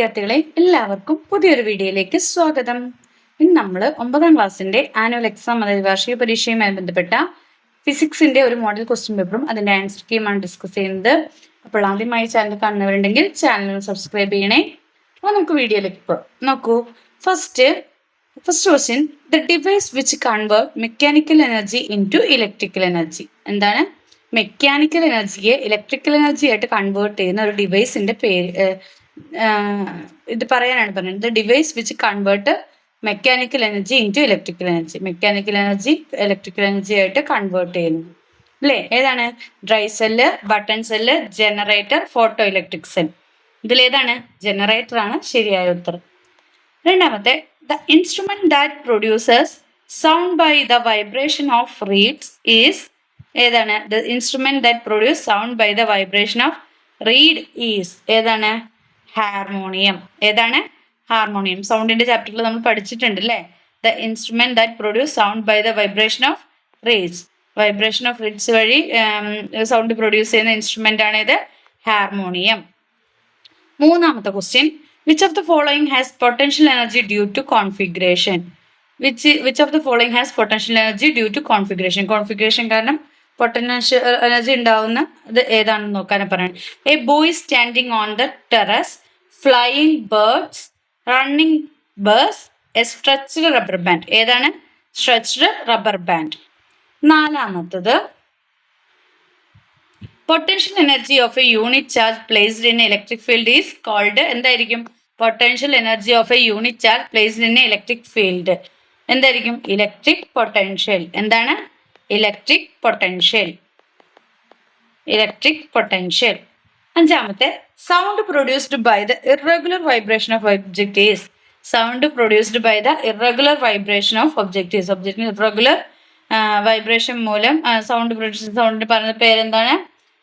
വിദ്യാർത്ഥികളെ എല്ലാവർക്കും പുതിയൊരു വീഡിയോയിലേക്ക് സ്വാഗതം. ഇന്ന് നമ്മൾ ഒമ്പതാം ക്ലാസ്സിന്റെ ആനുവൽ എക്സാം അതായത് വാർഷിക പരീക്ഷയുമായി ബന്ധപ്പെട്ട ഫിസിക്സിന്റെ ഒരു മോഡൽ ക്വസ്റ്റ്യൻ പേപ്പറും അതിന്റെ ആൻസർ കീമാണ് ഡിസ്കസ് ചെയ്യുന്നത്. അപ്പോൾ ആദ്യമായി ചാനൽ കാണുന്നവരുണ്ടെങ്കിൽ ചാനൽ സബ്സ്ക്രൈബ് ചെയ്യണേ. അപ്പോൾ നമുക്ക് വീഡിയോയിലേക്ക് പോകാം. നോക്കൂ. First first question the device which convert mechanical energy into electrical energy എന്താണ് മെക്കാനിക്കൽ എനർജിയെ ഇലക്ട്രിക്കൽ എനർജി ആയിട്ട് കൺവേർട്ട് ചെയ്യുന്ന ഒരു ഡിവൈസിന്റെ പേര് ഇത് പറയാനാണ് പറയുന്നത് device which convert mechanical energy into electrical energy mechanical energy electrical energy ആയിട്ട് കൺവേർട്ട് ചെയ്യുന്നു. അല്ലേ? ഏതാണ്? Dry cell button cell generator photo electric cell ഇതിൽ ഏതാണ് ജനറേറ്റർ ആണ് ശരിയായ ഉത്തരം. രണ്ടാമത്തെ the instrument that producers sound by the vibration of reeds is ഏതാണ്? The instrument that produce sound by the vibration of reed is ഏതാണ്? Harmonium. ഏതാണ്? Harmonium. സൗണ്ടിന്റെ ചാപ്റ്ററിൽ നമ്മൾ പഠിച്ചിട്ടുണ്ട് അല്ലേ? The instrument that produce sound by the vibration of reeds vibration of reeds വഴി sound produce ചെയ്യുന്ന ഇൻസ്ട്രുമെന്റ് ആണ് ഇത്. ഹാർമോണിയം. മൂന്നാമത്തെ question which of the following has potential energy due to configuration which which of the following has potential energy due to configuration configuration കാരണം potential energy ഉണ്ടാവുന്ന ഇത് ഏതാണെന്ന് നോക്കാനാണ് പറയുന്നത്. A boy standing on the terrace flying birds running birds a stretched rubber band ഏതാണ്? Stretched rubber band നാലാമത്തത് potential energy of a unit charge placed in electric field is called എന്തായിരിക്കും? Potential energy of a unit charge placed in electric field എന്തായിരിക്കും? Electric potential എന്താണ്? Electric potential electric potential അഞ്ചാമത്തെ sound produced by the irregular vibration of objectives sound produced by the irregular vibration of objectives ഒബ്ജക്റ്റിന് irregular vibration മൂലം sound produce സൗണ്ടിന് പറയുന്ന പേരെന്താണ്?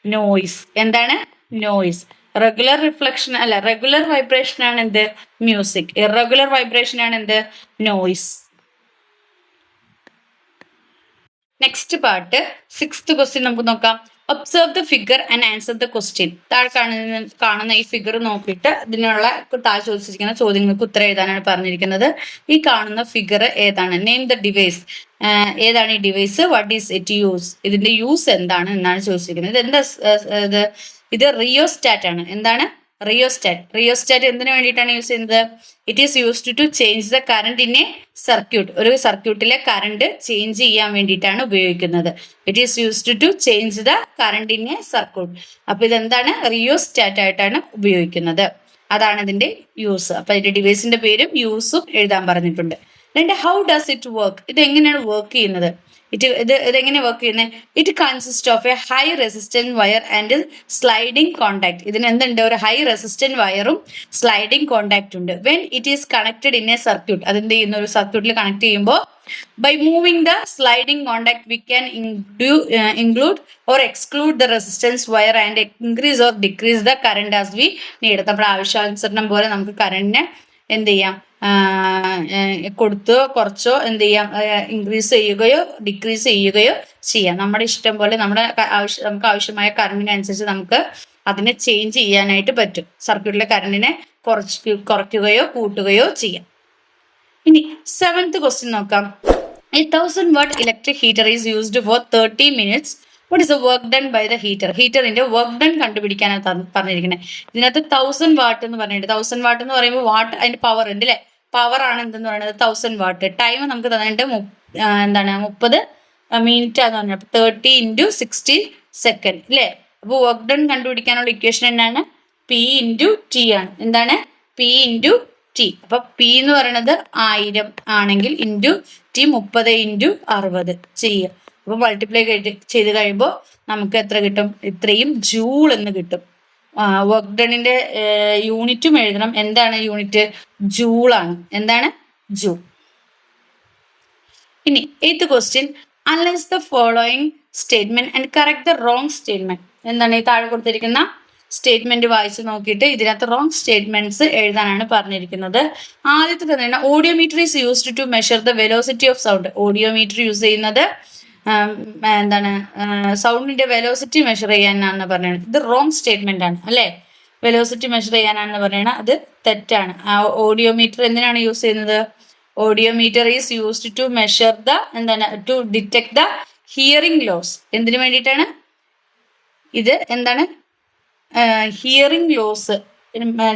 Noise എന്താണ്? Noise regular reflection അല്ല regular vibration ആണ് എന്ത്? മ്യൂസിക് ഇറഗുലർ വൈബ്രേഷൻ ആണ് എന്ത്? Noise next part sixth question നമുക്ക് നോക്കാം. Observe the figure and answer the question താഴെ കാണുന്ന കാണുന്ന ഈ ഫിഗർ നോക്കിയിട്ട് ഇതിനുള്ള താഴെ ചോദിച്ചിരിക്കുന്ന ചോദ്യങ്ങൾക്ക് ഉത്തരം എഴുതാനാണ് പറഞ്ഞിരിക്കുന്നത്. ഈ കാണുന്ന ഫിഗർ ഏതാണ്? നെയിം ദ ഡിവൈസ് ഏതാണ് ഈ device what is it use ഇതിന്റെ യൂസ് എന്താണ് എന്നാണ് ചോദിച്ചിരിക്കുന്നത്. ഇത് എന്താ ഇത് റിയോസ്റ്റാറ്റ് ആണ്. എന്താണ്? റിയോസ്റ്റാറ്റ്. റിയോസ്റ്റാറ്റ് എന്തിനു വേണ്ടിയിട്ടാണ് യൂസ് ചെയ്യുന്നത്? It is used to change the current in a circuit ഒരു സർക്യൂട്ടിലെ കറണ്ട് ചേഞ്ച് ചെയ്യാൻ വേണ്ടിയിട്ടാണ് ഉപയോഗിക്കുന്നത്. It is used to change the current in a circuit അപ്പൊ ഇതെന്താണ്? റിയോസ്റ്റാറ്റ് ആയിട്ടാണ് ഉപയോഗിക്കുന്നത്. അതാണ് ഇതിന്റെ യൂസ് അപ്പൊ ഇതിന്റെ ഡിവൈസിന്റെ പേരും യൂസും എഴുതാൻ പറഞ്ഞിട്ടുണ്ട്. രണ്ട് ഹൗ ഡസ് ഇറ്റ് വർക്ക് ഇത് എങ്ങനെയാണ് വർക്ക് ചെയ്യുന്നത്? ഇറ്റ് ഇത് ഇതെങ്ങനെ വർക്ക് ചെയ്യുന്നത് it consist of a high resistant wire and sliding contact ഇതിന് എന്തുണ്ട് ഒരു ഹൈ റെസിസ്റ്റന്റ് വയറും സ്ലൈഡിംഗ് കോണ്ടാക്ട് ഉണ്ട്. When it is connected in a circuit അതെന്ത് ചെയ്യുന്ന? ഒരു സർക്യൂട്ടിൽ കണക്ട് ചെയ്യുമ്പോൾ by moving the sliding contact we can include or exclude the resistance wire and increase or decrease the current as we need നമ്മുടെ ആവശ്യാനുസരണം പോലെ നമുക്ക് കറണ്ടിനെ എന്ത് ചെയ്യാം? കൊടുത്തോ കുറച്ചോ എന്ത് ചെയ്യാം ഇൻക്രീസ് ചെയ്യുകയോ ഡിക്രീസ് ചെയ്യുകയോ ചെയ്യാം. നമ്മുടെ ഇഷ്ടം പോലെ നമ്മുടെ നമുക്ക് ആവശ്യമായ കറണ്ടിനനുസരിച്ച് നമുക്ക് അതിനെ ചേഞ്ച് ചെയ്യാനായിട്ട് പറ്റും. സർക്യൂട്ടിലെ കറണ്ടിനെ കുറച്ച് കുറയ്ക്കുകയോ കൂട്ടുകയോ ചെയ്യാം. ഇനി സെവൻത് ക്വസ്റ്റ്യൻ നോക്കാം. A thousand watt electric heater is used for thirty minutes what is the work done by the heater ഹീറ്ററിന്റെ work done കണ്ടുപിടിക്കാനാണ് പറഞ്ഞിരിക്കുന്നത് ഇതിനകത്ത് തൗസൻഡ് വാട്ട് എന്ന് പറഞ്ഞിട്ട് തൗസൻഡ് വാട്ട് എന്ന് പറയുമ്പോൾ വാട്ട് അതിന്റെ പവർ ഉണ്ട് അല്ലേ പവർ ആണ് എന്തെന്ന് പറയുന്നത്? തൗസൻഡ് വാട്ട് ടൈം നമുക്ക് തന്നിട്ട് എന്താണ്? മുപ്പത് മിനിറ്റ് ആന്ന് പറഞ്ഞത്. അപ്പൊ തേർട്ടി ഇന്റു സിക്സ്റ്റി സെക്കൻഡ് അല്ലേ അപ്പോൾ വർക്ക് ഡൺ കണ്ടുപിടിക്കാനുള്ള ഇക്വേഷൻ എന്താണ് പി ഇന്റു ടി ആണ്. എന്താണ്? പി ഇന്റു ടി അപ്പൊ പി എന്ന് പറയുന്നത് ആയിരം ആണെങ്കിൽ ഇന്റു ടി മുപ്പത് ഇന്റു അറുപത് ചെയ്യുക. അപ്പൊ മൾട്ടിപ്ലൈ ചെയ്ത് കഴിയുമ്പോൾ നമുക്ക് എത്ര കിട്ടും? ഇത്രയും ജൂൾ എന്ന് കിട്ടും. വർക്ക് ഡണിന്റെ യൂണിറ്റും എഴുതണം. എന്താണ് യൂണിറ്റ് ജൂൾ ആണ്. എന്താണ്? ജൂൾ ഇനി eighth question unless the following statement and correct the wrong statement എന്താണ് ഈ താഴെ കൊടുത്തിരിക്കുന്ന സ്റ്റേറ്റ്മെന്റ് വായിച്ച് നോക്കിയിട്ട് ഇതിനകത്ത് റോങ് സ്റ്റേറ്റ്മെന്റ്സ് എഴുതാനാണ് പറഞ്ഞിരിക്കുന്നത്. ആദ്യത്തെ തന്നെ audiometer is used to measure the velocity of sound audiometer use ചെയ്യുന്നത് എന്താണ് സൗണ്ടിന്റെ വെലോസിറ്റി മെഷർ ചെയ്യാനാണെന്ന് പറയുന്നത് ഇത് റോങ് സ്റ്റേറ്റ്മെന്റ് ആണ് അല്ലേ? വെലോസിറ്റി മെഷർ ചെയ്യാനാണെന്ന് പറയുന്നത് അത് തെറ്റാണ്. ആ ഓഡിയോമീറ്റർ എന്തിനാണ് യൂസ് ചെയ്യുന്നത്? Audiometer is used to measure the എന്താണ് to detect the hearing loss എന്തിനു വേണ്ടിയിട്ടാണ്? ഇത് എന്താണ്? ഹിയറിംഗ് ലോസ്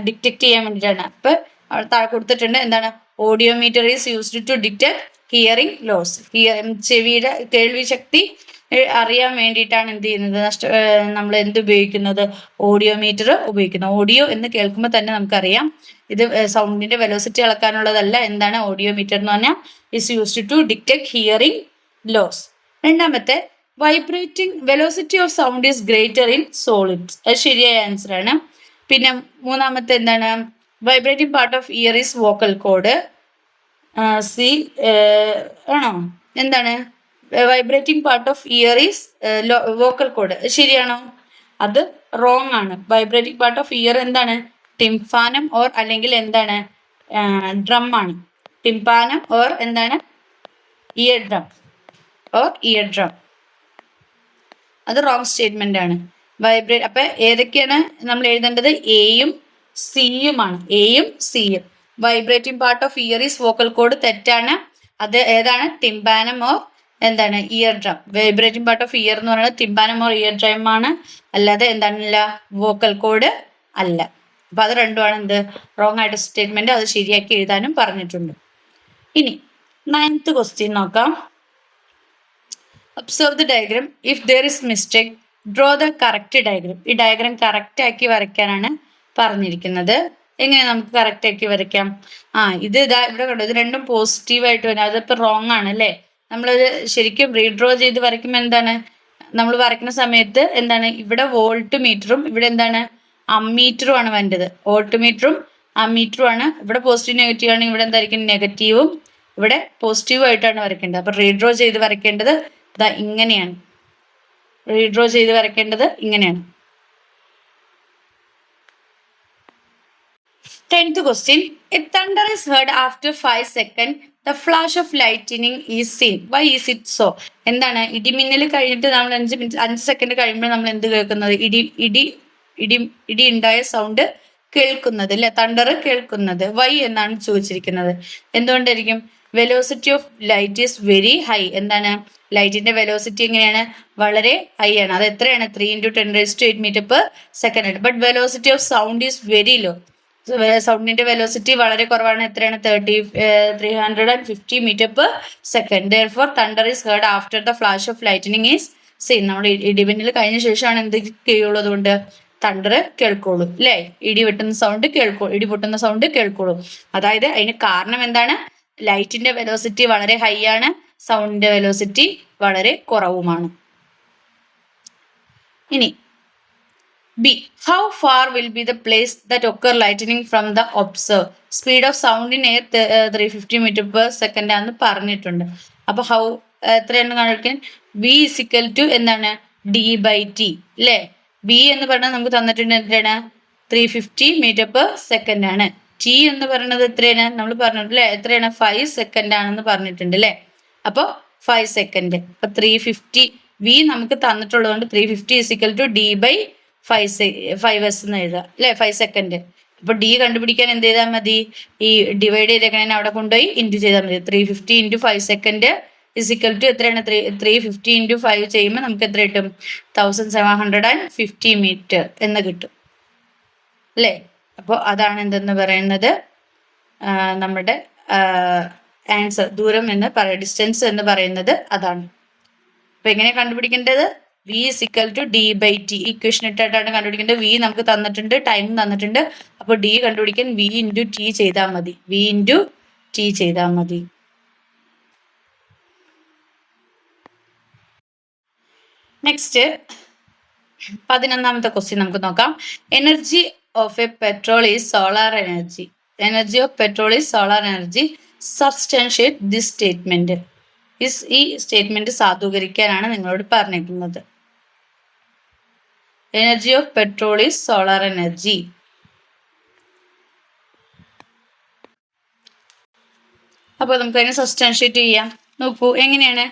ഡിറ്റക്ട് ചെയ്യാൻ വേണ്ടിയിട്ടാണ്. അപ്പൊ അവിടെ താഴെ കൊടുത്തിട്ടുണ്ട്. എന്താണ്? Audiometer is used to detect hearing loss here ചെവിയുടെ കേൾവി ശക്തി അറിയാൻ വേണ്ടിയിട്ടാണ് എന്ത് ചെയ്യുന്നത്? നഷ്ട നമ്മൾ എന്ത് ഉപയോഗിക്കുന്നത്? ഓഡിയോമീറ്റർ ഉപയോഗിക്കുന്നത് ഓഡിയോ എന്ന് കേൾക്കുമ്പോൾ തന്നെ നമുക്കറിയാം. ഇത് സൗണ്ടിന്റെ വെലോസിറ്റി അളക്കാനുള്ളതല്ല. എന്താണ് ഓഡിയോമീറ്റർ എന്ന് പറഞ്ഞാൽ? Is used to detect hearing loss രണ്ടാമത്തെ vibrating velocity of sound is greater in solids അത് ശരിയായ ആൻസർ ആണ്. പിന്നെ മൂന്നാമത്തെ എന്താണ്? Vibrating part of ear is vocal cord C ആണോ? എന്താണ്? Vibrating part of ear is vocal cord ശരിയാണോ? അത് റോങ് ആണ്. വൈബ്രേറ്റിംഗ് പാർട്ട് ഓഫ് ഇയർ എന്താണ്? ടിംഫാനം ഓർ അല്ലെങ്കിൽ എന്താണ്? ഡ്രം ആണ്. ടിംഫാനം ഓർ എന്താണ്? Ear drum or ear drum അത് റോങ് സ്റ്റേറ്റ്മെന്റ് ആണ്. വൈബ്രേറ്റ് അപ്പൊ ഏതൊക്കെയാണ് നമ്മൾ എഴുതേണ്ടത്? എയും സിയുമാണ് എയും സിയും vibrating part of ear is vocal cord തെറ്റാണ്. അത് ഏതാണ്? ടിംബാനം ഓർ എന്താണ്? Ear drum vibrating part of ear എന്ന് പറയുന്നത് തിമ്പാനം ഓർ ഇയർ ഡ്രം ആണ്. അല്ലാതെ എന്താണല്ല? വോക്കൽ കോഡ് അല്ല. അപ്പൊ അത് രണ്ടുമാണ് എന്ത്? റോങ് ആയിട്ട് സ്റ്റേറ്റ്മെന്റ് അത് ശരിയാക്കി എഴുതാനും പറഞ്ഞിട്ടുണ്ട്. ഇനി നയൻത്ത് ക്വസ്റ്റ്യൻ നോക്കാം. Observe the diagram if there is mistake draw the correct diagram ഈ ഡയഗ്രാം കറക്റ്റ് ആക്കി വരയ്ക്കാനാണ് പറഞ്ഞിരിക്കുന്നത്. എങ്ങനെ നമുക്ക് കറക്റ്റ് ആക്കി വരയ്ക്കാം? ആ ഇത് ഇതാ ഇവിടെ കണ്ടു ഇത് രണ്ടും പോസിറ്റീവ് ആയിട്ട് വരാം. അതിപ്പോ റോങ് ആണ് അല്ലേ? നമ്മളത് ശരിക്കും റീഡ്രോ ചെയ്ത് വരയ്ക്കുമ്പോൾ എന്താണ്? നമ്മൾ വരയ്ക്കുന്ന സമയത്ത് എന്താണ്? ഇവിടെ വോൾട്ട് മീറ്ററും ഇവിടെ എന്താണ്? അമ്മീറ്ററും ആണ് വേണ്ടത്. വോൾട്ട് മീറ്ററും അമ്മീറ്ററും ആണ്. ഇവിടെ പോസിറ്റീവ് നെഗറ്റീവ് ആണെങ്കിൽ ഇവിടെ എന്തായിരിക്കും? നെഗറ്റീവും ഇവിടെ പോസിറ്റീവ് ആയിട്ടാണ് വരയ്ക്കേണ്ടത്. അപ്പൊ റീഡ്രോ ചെയ്ത് വരയ്ക്കേണ്ടത് ഇതാ ഇങ്ങനെയാണ്. റീഡ്രോ ചെയ്ത് വരയ്ക്കേണ്ടത് ഇങ്ങനെയാണ്. Tenth question a thunder is heard after five second the flash of lightning is seen why is it so എന്താണ്? ഇടിമിന്നൽ കഴിഞ്ഞിട്ട് നമ്മൾ അഞ്ച് മിനിറ്റ് അഞ്ച് സെക്കൻഡ് കഴിയുമ്പോൾ നമ്മൾ എന്ത് കേൾക്കുന്നത്? ഇടി ഇടി ഇടി ഇടി ഉണ്ടായ സൗണ്ട് കേൾക്കുന്നത് അല്ലെ? തണ്ടർ കേൾക്കുന്നത്. വൈ എന്നാണ് ചോദിച്ചിരിക്കുന്നത്. എന്തുകൊണ്ടായിരിക്കും? Velocity of light is very high എന്താണ്? ലൈറ്റിന്റെ വെലോസിറ്റി എങ്ങനെയാണ്? വളരെ ഹൈ ആണ്. അത് എത്രയാണ്? Three into ten raise to eight metre per second but velocity of sound is very low സൗണ്ടിന്റെ velocity വളരെ കുറവാണ്. എത്രയാണ്? Thirty three hundred and fifty metre per second therefore thunder is heard after the flash of lightning is seen നമ്മൾ ഇടിമിന്നൽ കഴിഞ്ഞ ശേഷമാണ് എന്ത് കീഴുള്ളത് കൊണ്ട് thunder കേൾക്കോളൂ അല്ലേ ഇടി വെട്ടുന്ന സൗണ്ട് കേൾക്കോ ഇടി പൊട്ടുന്ന സൗണ്ട് കേൾക്കോളൂ അതായത് അതിന് കാരണം എന്താണ്? ലൈറ്റിന്റെ വെലോസിറ്റി വളരെ ഹൈ ആണ്. സൗണ്ടിന്റെ വെലോസിറ്റി വളരെ കുറവുമാണ്. ഇനി B how far will be the place that occur lightning from the observe speed of sound in air three fifty metre per second ആണെന്ന് പറഞ്ഞിട്ടുണ്ട്. അപ്പൊ ഹൗ എത്രയാണ് കാണിക്കാൻ വി ഇസിക്കൽ ടു എന്താണ്? ഡി ബൈ ടി അല്ലേ ബി എന്ന് പറഞ്ഞാൽ നമുക്ക് തന്നിട്ടുണ്ട് എന്താണ് three fifty metre per second ആണ്. ടി എന്ന് പറയുന്നത് എത്രയാണ്? നമ്മൾ പറഞ്ഞിട്ടില്ലേ എത്രയാണ്? ഫൈവ് സെക്കൻഡ് ആണെന്ന് പറഞ്ഞിട്ടുണ്ട് അല്ലേ അപ്പോൾ ഫൈവ് സെക്കൻഡ് അപ്പൊ ത്രീ ഫിഫ്റ്റി വി നമുക്ക് തന്നിട്ടുള്ളതുകൊണ്ട് three fifty is equal to D by five സെ ഫൈവ് എസ് എന്ന് എഴുതാം. അല്ലേ ഫൈവ് സെക്കൻഡ് അപ്പൊ ഡി കണ്ടുപിടിക്കാൻ എന്ത് ചെയ്താൽ മതി? ഈ ഡിവൈഡ് ചെയ്തേക്കണേ അവിടെ കൊണ്ടുപോയി? ഇന്റു ചെയ്താൽ മതി. Three fifty into five second is equal to എത്രയാണ്? Three three fifty into five ചെയ്യുമ്പോൾ നമുക്ക് എത്ര കിട്ടും? Thousand seven hundred and fifty metre എന്ന് കിട്ടും. അല്ലേ അപ്പോൾ അതാണ് എന്തെന്ന് പറയുന്നത്? നമ്മുടെ ആൻസർ ദൂരം എന്ന് പറയുക ഡിസ്റ്റൻസ് എന്ന് പറയുന്നത് അതാണ്. അപ്പൊ എങ്ങനെ കണ്ടുപിടിക്കേണ്ടത്? V is equal to D by T equation ഇട്ടിട്ടാണ് കണ്ടുപിടിക്കേണ്ടത്. വി നമുക്ക് തന്നിട്ടുണ്ട് ടൈം തന്നിട്ടുണ്ട്. അപ്പോൾ ഡി കണ്ടുപിടിക്കാൻ വി ഇന്റു ടി ചെയ്താൽ മതി. വി ഇന്റു ടി ചെയ്താൽ മതി. നെക്സ്റ്റ് പതിനൊന്നാമത്തെ ക്വസ്റ്റ്യൻ നമുക്ക് നോക്കാം. Energy of a petrol is solar energy energy of petrol is solar energy substantiate this statement ഈ സ്റ്റേറ്റ്മെന്റ് സാധൂകരിക്കാനാണ് നിങ്ങളോട് പറഞ്ഞിരിക്കുന്നത് energy of petrol is solar energy അപ്പോൾ നമുക്ക് അതിനെ സബ്സ്റ്റാൻഷിയേറ്റ് ചെയ്യാം. നോക്കൂ എങ്ങനെയാണ്?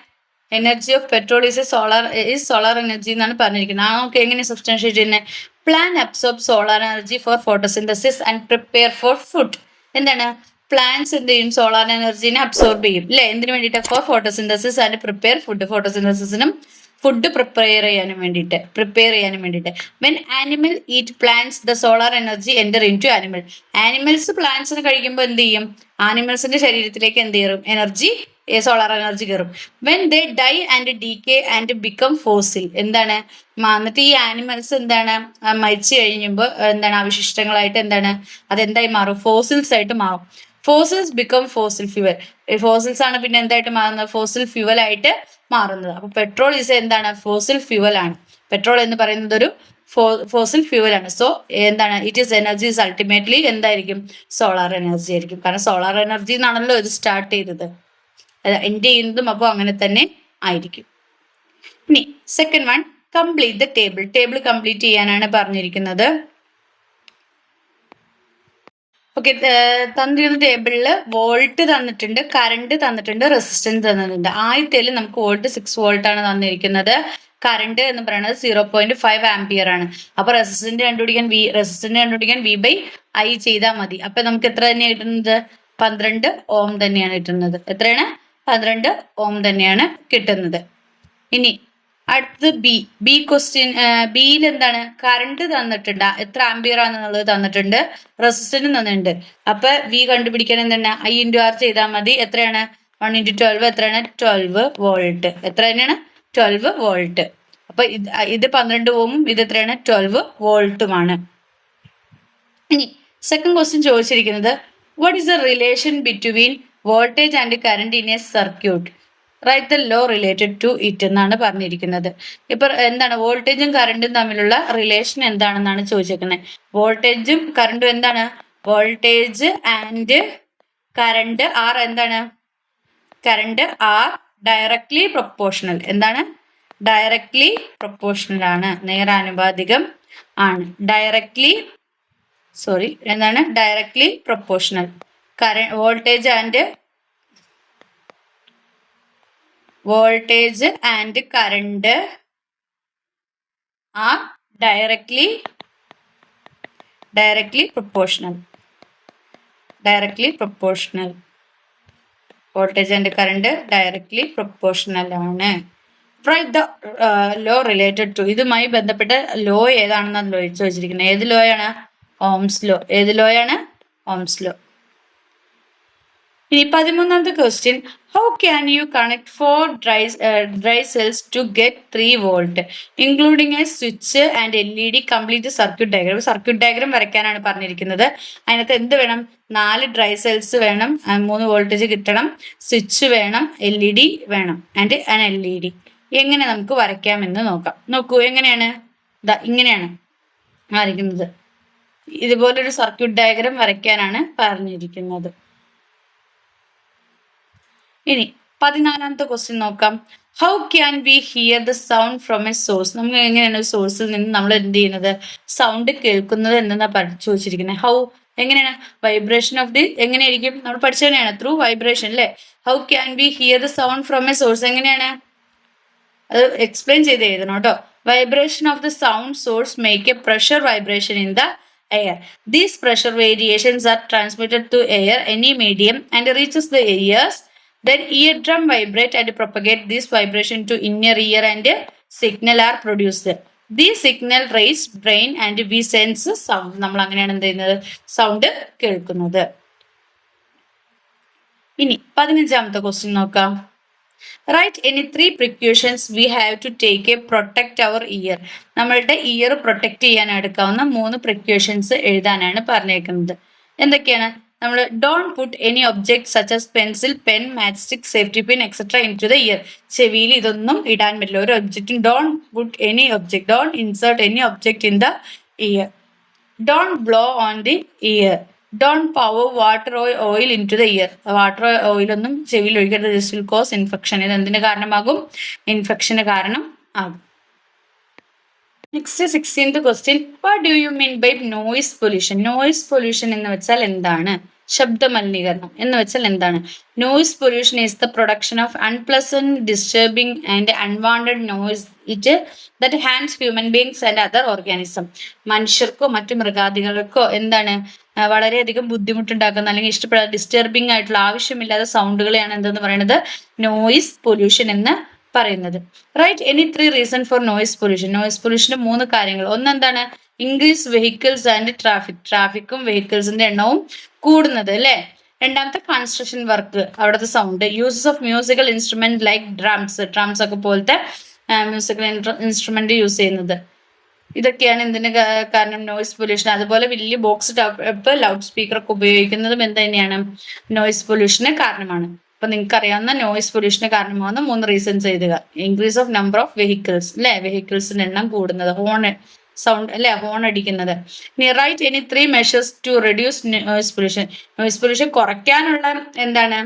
Energy of petrol is a solar is solar energy എന്നാണ് പറഞ്ഞിരിക്കുന്നത്. ആ നമുക്ക് എങ്ങനെ സബ്സ്റ്റാൻഷിയേറ്റ് ചെയ്യുന്നത്? Plant absorb solar energy for photosynthesis and prepare for food എന്താണ്? പ്ലാന്റ്സ് എന്ത് ചെയ്യും? സോളാർ എനർജീനെ അബ്സോർബ് ചെയ്യും. അല്ലേ എന്തിനു വേണ്ടിയിട്ട്? For photosynthesis and prepare food ഫോട്ടോസിന്തസിസിനും food prepare ചെയ്യാനും വേണ്ടിയിട്ട് പ്രിപ്പയർ ചെയ്യാനും വേണ്ടിയിട്ട്. When animal eat plants the solar energy enter into animal animals പ്ലാന്റ്സിന് കഴിക്കുമ്പോൾ എന്ത് ചെയ്യും? ആനിമൽസിന്റെ ശരീരത്തിലേക്ക് എന്ത് ചെയ്യും എനർജി സോളാർ എനർജി കയറും. When they die and decay and become fossil എന്താണ് എന്നിട്ട് ഈ ആനിമൽസ് എന്താണ്? മരിച്ചു കഴിയുമ്പോൾ എന്താണ്? അവശിഷ്ടങ്ങളായിട്ട് എന്താണ്? അതെന്തായി മാറും? ഫോസിൽസ് ആയിട്ട് മാറും. Fossils become fossil fuel fossils ആണ് പിന്നെ എന്തായിട്ട് മാറുന്നത്? ഫോസിൽ ഫ്യൂവൽ ആയിട്ട് മാറുന്നത്. അപ്പൊ പെട്രോൾ ഇസ് എന്താണ്? ഫോസിൽ ഫ്യൂവൽ ആണ്. പെട്രോൾ എന്ന് പറയുന്നത് ഒരു ഫോസിൽ ഫ്യൂവൽ ആണ്. സോ എന്താണ്? It is energy is ultimately എന്തായിരിക്കും? സോളാർ എനർജി ആയിരിക്കും. കാരണം സോളാർ എനർജി എന്നാണല്ലോ ഇത് സ്റ്റാർട്ട് ചെയ്തത്. എൻഡ് ചെയ്യുന്നതും അപ്പോൾ അങ്ങനെ തന്നെ ആയിരിക്കും. ഇനി second one complete the table table complete ചെയ്യാനാണ് പറഞ്ഞിരിക്കുന്നത്. ഓക്കെ തന്നിരുന്ന ടേബിളിൽ വോൾട്ട് തന്നിട്ടുണ്ട് കറണ്ട് തന്നിട്ടുണ്ട് റെസിസ്റ്റൻസ് തന്നിട്ടുണ്ട്. ആദ്യത്തേൽ നമുക്ക് വോൾട്ട് സിക്സ് വോൾട്ട് ആണ് തന്നിരിക്കുന്നത്. കറണ്ട് എന്ന് പറയുന്നത് സീറോ പോയിന്റ് ഫൈവ് ആംപിയർ ആണ്. അപ്പൊ റെസിസ്റ്റന്റ് കണ്ടുപിടിക്കാൻ വി റെസിസ്റ്റന്റ് കണ്ടുപിടിക്കാൻ വി ബൈ ഐ ചെയ്താൽ മതി. അപ്പൊ നമുക്ക് എത്ര തന്നെയാണ് കിട്ടുന്നത്? പന്ത്രണ്ട് ഓം തന്നെയാണ് കിട്ടുന്നത്. എത്രയാണ്? പന്ത്രണ്ട് ഓം തന്നെയാണ് കിട്ടുന്നത്. ഇനി അടുത്തത് ബി ബി ക്വസ്റ്റ്യൻ ബിയിൽ എന്താണ്? കറണ്ട് തന്നിട്ടുണ്ട്. എത്ര ആംബിയർ ആണെന്നുള്ളത് തന്നിട്ടുണ്ട്. റെസിസ്റ്റൻസ് തന്നിട്ടുണ്ട്. അപ്പൊ വി കണ്ടുപിടിക്കാൻ എന്താണ്? ഐ ഇന്റു ആർ ചെയ്താൽ മതി. എത്രയാണ്? വൺ ഇന്റു ട്വൽവ് എത്രയാണ്? ട്വൽവ് വോൾട്ട് എത്ര തന്നെയാണ്? ട്വൽവ് വോൾട്ട് അപ്പൊ ഇത് ഇത് പന്ത്രണ്ട് ഓമും ഇത് എത്രയാണ്? ട്വൽവ് വോൾട്ടുമാണ് ഇനി സെക്കൻഡ് ക്വസ്റ്റ്യൻ ചോദിച്ചിരിക്കുന്നത് what is the relation between voltage and current in a circuit write the law related to it എന്നാണ് പറഞ്ഞിരിക്കുന്നത്. ഇപ്പൊ എന്താണ് വോൾട്ടേജും കറണ്ടും തമ്മിലുള്ള റിലേഷൻ എന്താണെന്നാണ് ചോദിച്ചേക്കുന്നത്. വോൾട്ടേജും കറണ്ടും എന്താണ്? വോൾട്ടേജ് ആൻഡ് കറണ്ട് ആർ എന്താണ്? കറണ്ട് ആർ ഡയറക്ട്ലി പ്രൊപ്പോർഷണൽ എന്താണ്? ഡയറക്ട്ലി പ്രൊപ്പോർഷണൽ ആണ്. നേരാനുപാതികം ആണ്. ഡയറക്ട്ലി സോറി എന്താണ്? ഡയറക്ട്ലി പ്രൊപ്പോർഷണൽ കറ voltage and voltage and current are directly directly proportional directly proportional voltage and current directly proportional ആണ്. Write the law related to ഇതുമായി ബന്ധപ്പെട്ട law ഏതാണെന്നാണ് ചോദിച്ചു ചോദിച്ചിരിക്കുന്നത്. ഏത് ലോയാണ് ഓംസ് ലോ ഏത് ലോയാണ് ഓംസ് ലോ ഇനി പതിമൂന്നാമത്തെ question how can you connect four dry dry cells to get three volt including a switch and L E D complete circuit diagram circuit diagram വരയ്ക്കാനാണ് പറഞ്ഞിരിക്കുന്നത്. അതിനകത്ത് എന്ത് വേണം? നാല് ഡ്രൈ സെൽസ് വേണം. മൂന്ന് വോൾട്ടേജ് കിട്ടണം. സ്വിച്ച് വേണം. എൽ ഇ ഡി വേണം. And an L E D എങ്ങനെ നമുക്ക് വരയ്ക്കാമെന്ന് നോക്കാം. നോക്കൂ എങ്ങനെയാണ്? ഇങ്ങനെയാണ് വരയ്ക്കുന്നത്. ഇതുപോലൊരു സർക്യൂട്ട് ഡയഗ്രാം വരയ്ക്കാനാണ് പറഞ്ഞിരിക്കുന്നത്. ഇനി പതിനാലാമത്തെ ക്വസ്റ്റ്യൻ നോക്കാം. How can we hear the sound from a source നമുക്ക് എങ്ങനെയാണ് സോഴ്സിൽ നിന്ന് നമ്മൾ എന്ത് ചെയ്യുന്നത്? സൗണ്ട് കേൾക്കുന്നത് എന്നാ ചോദിച്ചിരിക്കുന്നത് ഹൗ എങ്ങനെയാണ്? വൈബ്രേഷൻ ഓഫ് ദി എങ്ങനെയായിരിക്കും? നമ്മൾ പഠിച്ചു തന്നെയാണ്. ത്രൂ വൈബ്രേഷൻ അല്ലേ? How can we hear the sound from a source എങ്ങനെയാണ്? അത് എക്സ്പ്ലെയിൻ ചെയ്ത് എഴുതണം കേട്ടോ. Vibration of the sound source make a pressure vibration in the air these pressure variations are transmitted to air any medium and reaches the ears then eardrum vibrate and propagate this vibration to inner ear and signal are produced. The signal reaches brain and we sense sound നമ്മൾ അങ്ങനെയാണ് എന്ത് ചെയ്യുന്നത്? Sound കേൾക്കുന്നത്. ഇനി പതിനഞ്ചാമത്തെ question നോക്കാം. Write any three precautions we have to take a protect our ear നമ്മളുടെ ear protect ചെയ്യാൻ എടുക്കാവുന്ന മൂന്ന് പ്രിക്യൂഷൻസ് എഴുതാനാണ് പറഞ്ഞേക്കുന്നത്. എന്തൊക്കെയാണ്? നമ്മൾ don't put any object such as pencil pen match stick safety pin etcetera into the ear ചെവിയിൽ ഇതൊന്നും ഇടാൻ പറ്റില്ല. ഒരു ഒബ്ജക്റ്റും don't put any object don't insert any object in the ear don't blow on the ear don't pour water oil into the ear water ഓയിലൊന്നും ചെവിയിൽ ഒഴിക്കരുത്. This will cause infection ഇത് എന്തിന് കാരണമാകും? ഇൻഫെക്ഷന് കാരണം ആകും. Next sixteenth question what do you mean by noise pollution noise pollution എന്ന് വെച്ചാൽ എന്താണ്? ശബ്ദ മലിനീകരണം എന്ന് വെച്ചാൽ എന്താണ്? Noise pollution is the production of unpleasant disturbing and unwanted noise it that hands human beings and other organism മനുഷ്യർക്കോ മറ്റു മൃഗാദികൾക്കോ എന്താണ്? വളരെയധികം ബുദ്ധിമുട്ടുണ്ടാക്കുന്ന അല്ലെങ്കിൽ ഇഷ്ടപ്പെടാത്ത ഡിസ്റ്റർബിംഗ് ആയിട്ടുള്ള ആവശ്യമില്ലാത്ത സൗണ്ടുകളെയാണ് എന്തെന്ന് പറയുന്നത്? നോയിസ് പൊല്യൂഷൻ എന്ന് പറയുന്നത്. Right any three reason for noise pollution noise പൊല്യൂഷന് മൂന്ന് കാര്യങ്ങൾ. ഒന്ന് എന്താണ് ഇൻക്രീസ് വെഹിക്കിൾസ് ആൻഡ് ട്രാഫിക് ട്രാഫിക്കും വെഹിക്കിൾസിന്റെ എണ്ണവും കൂടുന്നത് അല്ലേ? രണ്ടാമത്തെ കൺസ്ട്രക്ഷൻ വർക്ക് അവിടുത്തെ sound uses of musical instrument like drums drums ഒക്കെ പോലത്തെ മ്യൂസിക്കൽ ഇൻസ്ട്രുമെന്റ് യൂസ് ചെയ്യുന്നത്. ഇതൊക്കെയാണ് എന്തിന് കാരണം നോയിസ് പൊല്യൂഷൻ അതുപോലെ വലിയ ബോക്സ് ടോപ്പ് ലൗഡ് സ്പീക്കർ ഒക്കെ ഉപയോഗിക്കുന്നതും എന്ത് തന്നെയാണ് നോയിസ് പൊല്യൂഷന് കാരണമാണ്. അപ്പൊ നിങ്ങൾക്ക് അറിയാവുന്ന നോയിസ് പൊല്യൂഷന് കാരണമാകുന്ന മൂന്ന് റീസൺസ് എഴുതുക. Increase of number of vehicles അല്ലെ വെഹിക്കിൾസിന്റെ എണ്ണം കൂടുന്നത് ഹോൺ സൗണ്ട് അല്ലെ ഹോൺ അടിക്കുന്നത്. ഇനി write any three measures to reduce noise pollution noise pollution കുറയ്ക്കാനുള്ള എന്താണ്?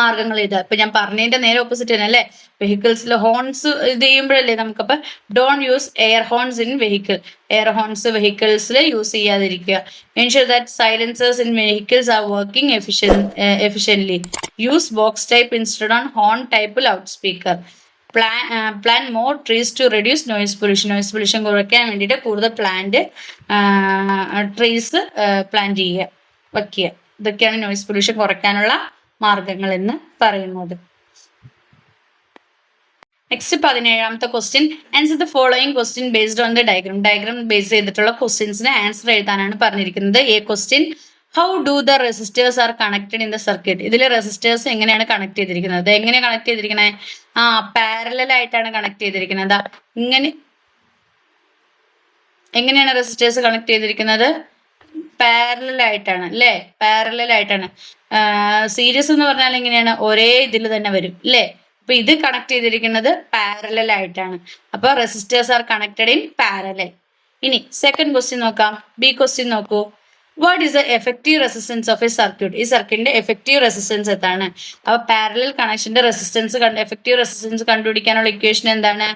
മാർഗങ്ങൾ ഇത്. ഇപ്പൊ ഞാൻ പറഞ്ഞതിന്റെ നേരെ ഓപ്പോസിറ്റ് തന്നെ അല്ലേ? വെഹിക്കിൾസിൽ ഹോൺസ് ഇത് ചെയ്യുമ്പോഴല്ലേ നമുക്കപ്പോ don't use air horns in vehicle air horns വെഹിക്കിൾസിൽ use ചെയ്യാതിരിക്കുക. Ensure that silencers in vehicles are working efficient efficiently use box type instead on horn type loud speaker plant plant more trees to reduce noise pollution noise pollution കുറയ്ക്കാൻ വേണ്ടിയിട്ട് കൂടുതൽ plant trees plant ചെയ്യുക. വയ്ക്കുക ഇതൊക്കെയാണ് noise pollution കുറയ്ക്കാനുള്ള മാർഗങ്ങൾ എന്ന് പറയുന്നത്. നെക്സ്റ്റ് പതിനേഴാമത്തെ question answer the following question based on the diagram diagram base ചെയ്തിട്ടുള്ള ക്വസ്റ്റ്യൻസിന് ആൻസർ എഴുതാനാണ് പറഞ്ഞിരിക്കുന്നത്. A question how do the resistors are connected in the circuit ഇതിൽ റെസിസ്റ്റേഴ്സ് എങ്ങനെയാണ് കണക്ട് ചെയ്തിരിക്കുന്നത്? എങ്ങനെ കണക്ട് ചെയ്തിരിക്കുന്നത് ആ പാരലൽ ആയിട്ടാണ് കണക്ട് ചെയ്തിരിക്കുന്നത്. ഇങ്ങനെ എങ്ങനെയാണ് റെസിസ്റ്റേഴ്സ് കണക്ട് ചെയ്തിരിക്കുന്നത്? പാരലൽ ആയിട്ടാണ് അല്ലേ? പാരലായിട്ടാണ് സീരീസ് എന്ന് പറഞ്ഞാൽ എങ്ങനെയാണ്? ഒരേ ഇതിൽ തന്നെ വരും അല്ലേ? അപ്പൊ ഇത് കണക്ട് ചെയ്തിരിക്കുന്നത് പാരലായിട്ടാണ് അപ്പൊ resistors are connected in parallel ഇനി സെക്കൻഡ് ക്വസ്റ്റ്യൻ നോക്കാം. ബി ക്വസ്റ്റ്യൻ നോക്കൂ. What is the effective resistance of a circuit ഈ സർക്യൂട്ടിന്റെ എഫക്റ്റീവ് റെസിസ്റ്റൻസ് എന്താണ്? അപ്പൊ പാരലൽ കണക്ഷന്റെ റെസിസ്റ്റൻസ് കണ്ട് എഫക്റ്റീവ് റെസിസ്റ്റൻസ് കണ്ടുപിടിക്കാനുള്ള ഇക്വേഷൻ എന്താണ്?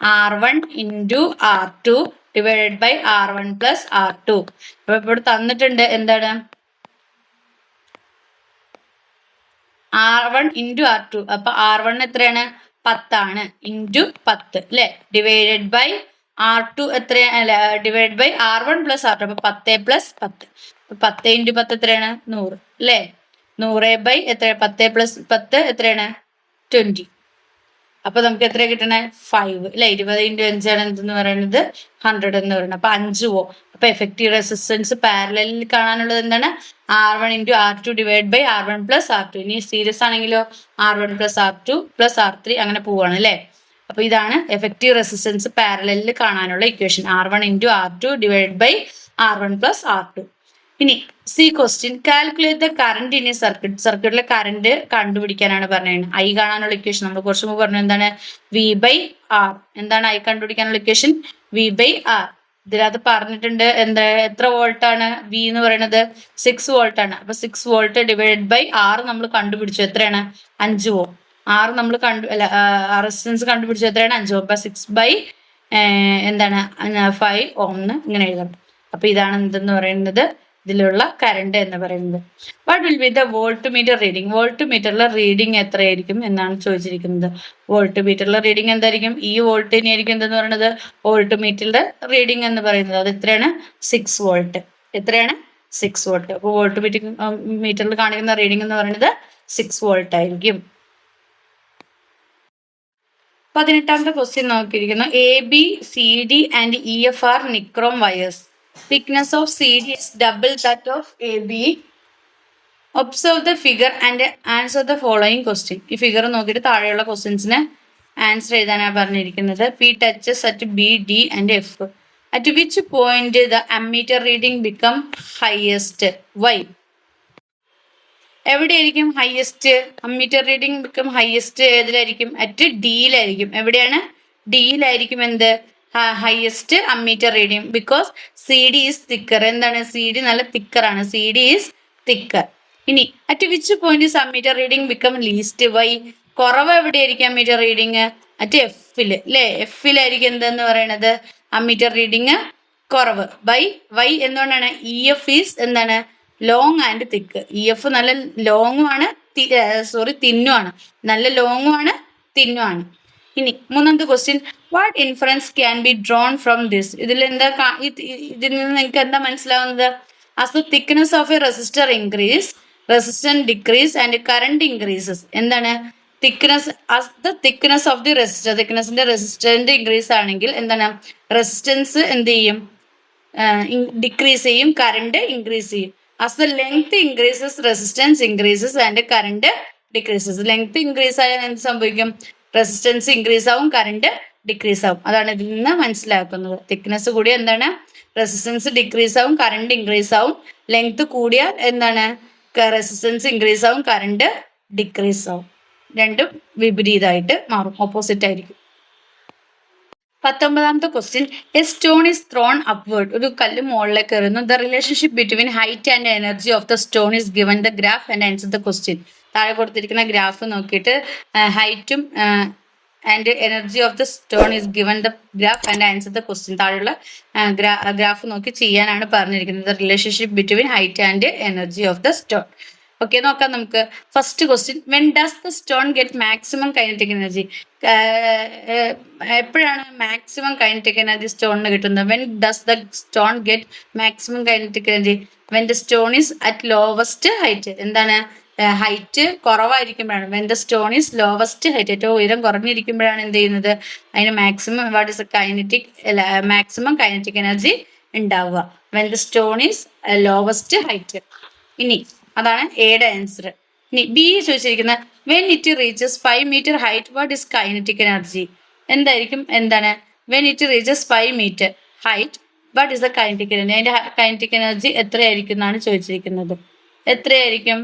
R one into R two divided by R one plus R two അപ്പൊ ഇവിടെ തന്നിട്ടുണ്ട് എന്താണ്? R one into R two അപ്പൊ ആർ വൺ എത്രയാണ്? പത്താണ്. ഇന്റു പത്ത് അല്ലെ? ഡിവൈഡഡ് ബൈ ആർ ടു എത്രയാണ് divide by R one plus R two അപ്പൊ പത്ത് പ്ലസ് പത്ത്. പത്ത് ഇന്റു പത്ത് എത്രയാണ്? നൂറ് അല്ലേ? നൂറ് ബൈ എത്ര പത്ത് പ്ലസ് പത്ത് എത്രയാണ്? ട്വന്റി അപ്പൊ നമുക്ക് എത്ര കിട്ടണേ? ഫൈവ് അല്ലെ ഇരുപത് ഇന്റു അഞ്ചാണ് എന്തെന്ന് പറയുന്നത്? ഹൺഡ്രഡ് എന്ന് പറയുന്നത്. അപ്പൊ അഞ്ച് ഓ അപ്പൊ എഫക്റ്റീവ് റെസിസ്റ്റൻസ് പാരലലിൽ കാണാനുള്ളത് എന്താണ്? R one into R two divide by R one plus R two ഇനി സീരിയസ് ആണെങ്കിലോ? R one plus R two plus R three അങ്ങനെ പോവാണ് അല്ലേ? അപ്പൊ ഇതാണ് എഫക്റ്റീവ് റെസിസ്റ്റൻസ് പാരലലിൽ കാണാനുള്ള equation R one into R two divide by R one plus R two ഇനി C question calculate the current ഇനി സർക്യൂട്ട് സർക്യൂട്ടിലെ കറണ്ട് കണ്ടുപിടിക്കാനാണ് പറഞ്ഞത്. ഐ കാണാനുള്ള ഇക്വേഷൻ നമ്മൾ കുറച്ച് മുമ്പ് പറഞ്ഞു എന്താണ്? വി ബൈ ആർ എന്താണ് ഐ കണ്ടുപിടിക്കാനുള്ള ഇക്വേഷൻ വി ബൈ ആർ ഇതിനകത്ത് പറഞ്ഞിട്ടുണ്ട് എന്താ എത്ര വോൾട്ട് ആണ്? വി എന്ന് പറയുന്നത് സിക്സ് വോൾട്ട് ആണ്. അപ്പൊ സിക്സ് വോൾട്ട് ഡിവൈഡ് ബൈ ആറ് നമ്മൾ കണ്ടുപിടിച്ചു. എത്രയാണ്? അഞ്ച് ഓം. ആറ് നമ്മൾ കണ്ടു അല്ല റെസിസ്റ്റൻസ് കണ്ടുപിടിച്ചു. എത്രയാണ്? അഞ്ച് ഓം. അപ്പൊ സിക്സ് ബൈ എന്താണ്? ഫൈവ് ഓം ഇങ്ങനെ എഴുതണം അപ്പൊ ഇതാണ് എന്തെന്ന് പറയുന്നത്? ഇതിലുള്ള കറണ്ട് എന്ന് പറയുന്നത്. What will be the volt metre reading volt മീറ്ററിലെ reading എത്രയായിരിക്കും എന്നാണ് ചോദിച്ചിരിക്കുന്നത്. വോൾട്ട് മീറ്ററിലെ റീഡിംഗ് എന്തായിരിക്കും? ഈ വോൾട്ടിനെ ആയിരിക്കും എന്തെന്ന് പറയുന്നത്? വോൾട്ട് മീറ്ററിന്റെ റീഡിംഗ് എന്ന് പറയുന്നത്. അത് എത്രയാണ്? സിക്സ് വോൾട്ട് എത്രയാണ്? സിക്സ് വോൾട്ട് അപ്പോൾ വോൾട്ട് മീറ്റർ മീറ്ററിൽ കാണിക്കുന്ന റീഡിംഗ് എന്ന് പറയുന്നത് സിക്സ് വോൾട്ട് ആയിരിക്കും. പതിനെട്ടാമത്തെ question നോക്കിയിരിക്കുന്നു. A B C D and E F R nichrome wires thickness D is double that of A B observe the figure and answer the following question ഈ figure നോക്കിയിട്ട് താഴെയുള്ള ക്വസ്റ്റ്യൻസിന് answer എഴുതാനാണ് പറഞ്ഞിരിക്കുന്നത്. P touches at B D and F at which point the ammeter reading become highest why എവിടെയായിരിക്കും highest ammeter reading become highest ഏതിലായിരിക്കും? At ഡിയിലായിരിക്കും എവിടെയാണ്? ഡിയിലായിരിക്കും എന്ത്? Highest ammeter reading because C D is thicker എന്താണ്? C D നല്ല തിക്കറാണ് C D is thicker ഇനി at which point is ammeter reading become least why കുറവ് എവിടെയായിരിക്കും അമ്മീറ്റർ റീഡിങ് അറ്റ് എഫിൽ അല്ലേ എഫിലായിരിക്കും എന്തെന്ന് പറയണത്? അമ്മീറ്റർ റീഡിങ് കുറവ്. ബൈ വൈ എന്തുകൊണ്ടാണ്? ഇ എഫ് ഈസ് എന്താണ്? Long and thick E F നല്ല ലോങ്ങും ആണ് സോറി തിന്നുമാണ് നല്ല ലോങ്ങും ആണ് തിന്നും ആണ്. ഇനി മൂന്നാമത്തെ question what inference can be drawn from this ഇതിൽ എന്താ ഇതിൽ നിന്ന് നിങ്ങൾക്ക് എന്താ മനസ്സിലാവുന്നത്? As the thickness of a resistor increase resistance decrease and current increases എന്താണ് thickness as the thickness of the resistor തിക്നെസിന്റെ resistant increase ആണെങ്കിൽ എന്താണ്? റെസിസ്റ്റൻസ് എന്ത് ചെയ്യും? ഡിക്രീസ് ചെയ്യും കറണ്ട് ഇൻക്രീസ് ചെയ്യും. As the length increases resistance increases and current decreases length increase ആയാൽ എന്ത് സംഭവിക്കും? റെസിസ്റ്റൻസ് ഇൻക്രീസ് ആവും കറണ്ട് ഡിക്രീസ് ആവും. അതാണ് ഇതിൽ നിന്ന് മനസ്സിലാക്കുന്നത്. തിക്നെസ് കൂടിയ എന്താണ്? റെസിസ്റ്റൻസ് ഡിക്രീസ് ആവും കറണ്ട് ഇൻക്രീസ് ആവും. ലെങ്ത് കൂടിയാൽ എന്താണ്? റെസിസ്റ്റൻസ് ഇൻക്രീസ് ആവും കറണ്ട് ഡിക്രീസ് ആവും. രണ്ടും വിപരീതമായിട്ട് മാറും. ഓപ്പോസിറ്റ് ആയിരിക്കും. പത്തൊമ്പതാമത്തെ question a stone is thrown upward ഒരു കല്ല് മുകളിലേക്ക് എറിയുന്നു the relationship between height and energy of the stone is given the graph and answer the question താഴെ കൊടുത്തിരിക്കുന്ന ഗ്രാഫ് നോക്കിയിട്ട് ഹൈറ്റും and energy of the stone is given the graph and answer the question താഴെയുള്ള graph നോക്കി ചെയ്യാനാണ് പറഞ്ഞിരിക്കുന്നത്. Relationship between height and energy of the stone okay നോക്കാം നമുക്ക്. First question when does the stone get maximum kinetic energy എപ്പോഴാണ് maximum kinetic energy സ്റ്റോണിന് കിട്ടുന്നത്? When does the stone get maximum kinetic energy when the stone is at lowest height എന്താണ്? Height കുറവായിരിക്കുമ്പോഴാണ്. When the stone is lowest height ഏറ്റവും ഉയരം കുറഞ്ഞിരിക്കുമ്പോഴാണ് എന്ത് ചെയ്യുന്നത്? അതിന് maximum what is kinetic maximum kinetic energy ഉണ്ടാവുക. When the stone is lowest height ഇനി അതാണ് എയുടെ ആൻസർ ഇനി ബി ചോദിച്ചിരിക്കുന്നത് when it reaches five metre height what is kinetic energy എന്തായിരിക്കും? എന്താണ്? When it reaches five metre height what is the kinetic energy അതിന്റെ kinetic energy എത്രയായിരിക്കും എന്നാണ് ചോദിച്ചിരിക്കുന്നത്. എത്രയായിരിക്കും?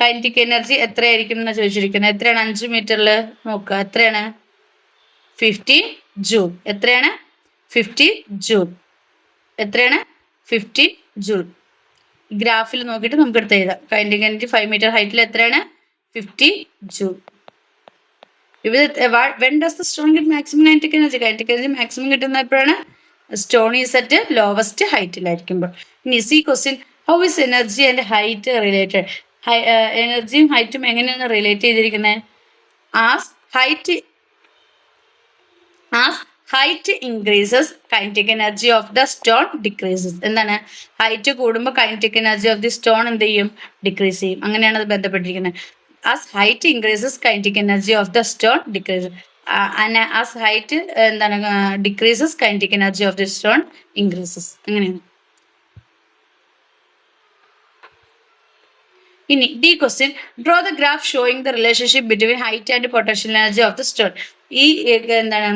കൈനറ്റിക് എനർജി എത്രയായിരിക്കും എന്ന് ചോദിച്ചിരിക്കുന്നത് എത്രയാണ് അഞ്ച് മീറ്ററിൽ നോക്കുക എത്രയാണ്? ഫിഫ്റ്റി ജൂൾ എത്രയാണ്? ഫിഫ്റ്റി ജൂൾ എത്രയാണ്? ഫിഫ്റ്റി ജൂൾ ഗ്രാഫിൽ നോക്കിയിട്ട് നമുക്ക് എടുത്ത് എഴുതാം കൈനറ്റിക് എനർജി ഫൈവ് മീറ്റർ ഹൈറ്റിൽ എത്രയാണ്? Fifty joule when stone get maximum kinetic energy kinetic energy maximum കിട്ടുന്ന എപ്പോഴാണ്? സ്റ്റോൺ ഈസ് അറ്റ് ലോവസ്റ്റ് ഹൈറ്റിലായിരിക്കുമ്പോൾ ഇനി C question how is energy and height related എനർജിയും ഹൈറ്റും എങ്ങനെയാണ് റിലേറ്റ് ചെയ്തിരിക്കുന്നത് as height as height increases kinetic energy of the stone decreases എന്താണ്? Height കൂടുമ്പോൾ kinetic energy of the stone എന്ത് ചെയ്യും? ഡിക്രീസ് ചെയ്യും. അങ്ങനെയാണ് അത് ബന്ധപ്പെട്ടിരിക്കുന്നത് as height increases kinetic energy of the stone decrease as height എന്താണ് decreases kinetic energy of the stone increases അങ്ങനെയാണ്. ഇനി D question draw the graph showing the relationship between height and potential energy of the stone ഈ എന്താണ്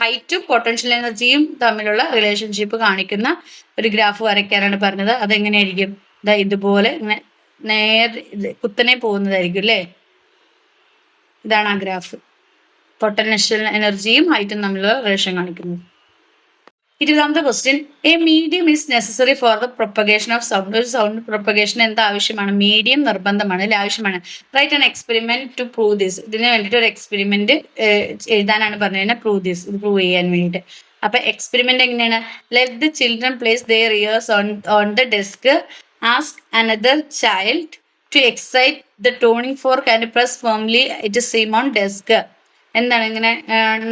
ഹൈറ്റും potential എനർജിയും തമ്മിലുള്ള relationship കാണിക്കുന്ന ഒരു ഗ്രാഫ് വരയ്ക്കാനാണ് പറഞ്ഞത്. അതെങ്ങനെയായിരിക്കും? ദാ ഇതുപോലെ ഇങ്ങനെ നേർ ഇത് കുത്തനെ പോകുന്നതായിരിക്കും അല്ലേ? ഇതാണ് ആ ഗ്രാഫ് പൊട്ടൻഷ്യൽ എനർജിയും ഹൈറ്റും തമ്മിലുള്ള റിലേഷൻ കാണിക്കുന്നത്. ഇരുപതാമത്തെ question a medium is necessary for the propagation of sound ഒരു സൗണ്ട് പ്രൊപ്പഗേഷൻ എന്താ ആവശ്യമാണ്? മീഡിയം നിർബന്ധമാണ് അല്ലെ? ആവശ്യമാണ്. Write an experiment to prove this ഇതിന് വേണ്ടിയിട്ട് ഒരു എക്സ്പെരിമെന്റ് എഴുതാനാണ് പറഞ്ഞത്. പ്രൂവ് ദിസ് ഇത് പ്രൂവ് ചെയ്യാൻ വേണ്ടിയിട്ട്. അപ്പൊ എക്സ്പെരിമെന്റ് എങ്ങനെയാണ്? Let the children place their ears on on the desk ask another child to excite the tuning fork and press firmly it same on desk എന്താണ് ഇങ്ങനെ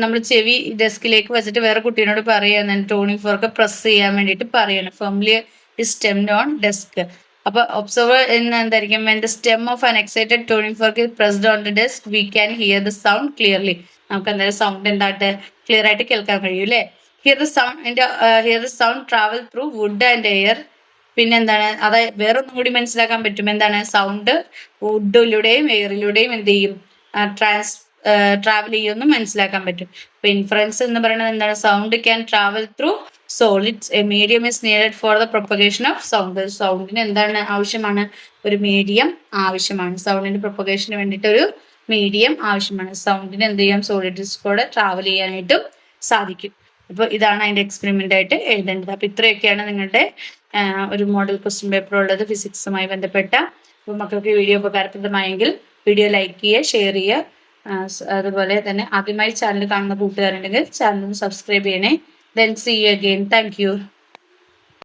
നമ്മൾ ചെവി ഡെസ്കിലേക്ക് വെച്ചിട്ട് വേറെ കുട്ടീനോട് പറയുക ടോണിംഗ് ഫോർക്ക് പ്രസ് ചെയ്യാൻ വേണ്ടിയിട്ട് പറയണം ഫേംലി സ്റ്റെംഡ് ഓൺ ഡെസ്ക് അപ്പൊ ഒബ്സർവർ എന്തായിരിക്കും? When the stem of an excited tuning fork pressed on the desk we can hear the sound clearly നമുക്ക് എന്തായാലും സൗണ്ട് എന്തായിട്ട് ക്ലിയർ ആയിട്ട് കേൾക്കാൻ കഴിയും അല്ലേ? Hear the sound hear the sound travel through wood and air പിന്നെന്താണ്? അതായത് വേറൊന്നും കൂടി മനസ്സിലാക്കാൻ പറ്റും. എന്താണ്? സൗണ്ട് വുഡിലൂടെയും എയറിലൂടെയും എന്ത് ചെയ്യും? ട്രാൻസ് ട്രാവൽ ചെയ്യുമെന്ന് മനസ്സിലാക്കാൻ പറ്റും. അപ്പൊ ഇൻഫറൻസ് എന്ന് പറയുന്നത് എന്താണ്? Sound can travel through solids a medium is needed for the propagation of sound സൗണ്ടിന് എന്താണ് ആവശ്യമാണ്? ഒരു മീഡിയം ആവശ്യമാണ്. സൗണ്ടിന്റെ പ്രൊപ്പഗേഷന് വേണ്ടിയിട്ട് ഒരു മീഡിയം ആവശ്യമാണ്. സൗണ്ടിന് എന്ത് ചെയ്യാം? സോളിഡ്സ് കൂടെ ട്രാവൽ ചെയ്യാനായിട്ടും സാധിക്കും. അപ്പോൾ ഇതാണ് അതിന്റെ എക്സ്പെരിമെന്റ് ആയിട്ട് എഴുതേണ്ടത്. അപ്പൊ ഇത്രയൊക്കെയാണ് നിങ്ങളുടെ ഒരു മോഡൽ ക്വസ്റ്റ്യൻ പേപ്പർ ഉള്ളത്. ഫിസിക്സുമായി ബന്ധപ്പെട്ട. അപ്പോൾ മക്കൾക്ക് വീഡിയോ ഉപകാരപ്രദമായെങ്കിൽ വീഡിയോ ലൈക്ക് ചെയ്യുക ഷെയർ ചെയ്യുക അതുപോലെ തന്നെ ആദ്യമായി ചാനൽ കാണുന്ന കൂട്ടുകാരുണ്ടെങ്കിൽ ചാനൽ സബ്സ്ക്രൈബ് ചെയ്യണേ. Then see again thank you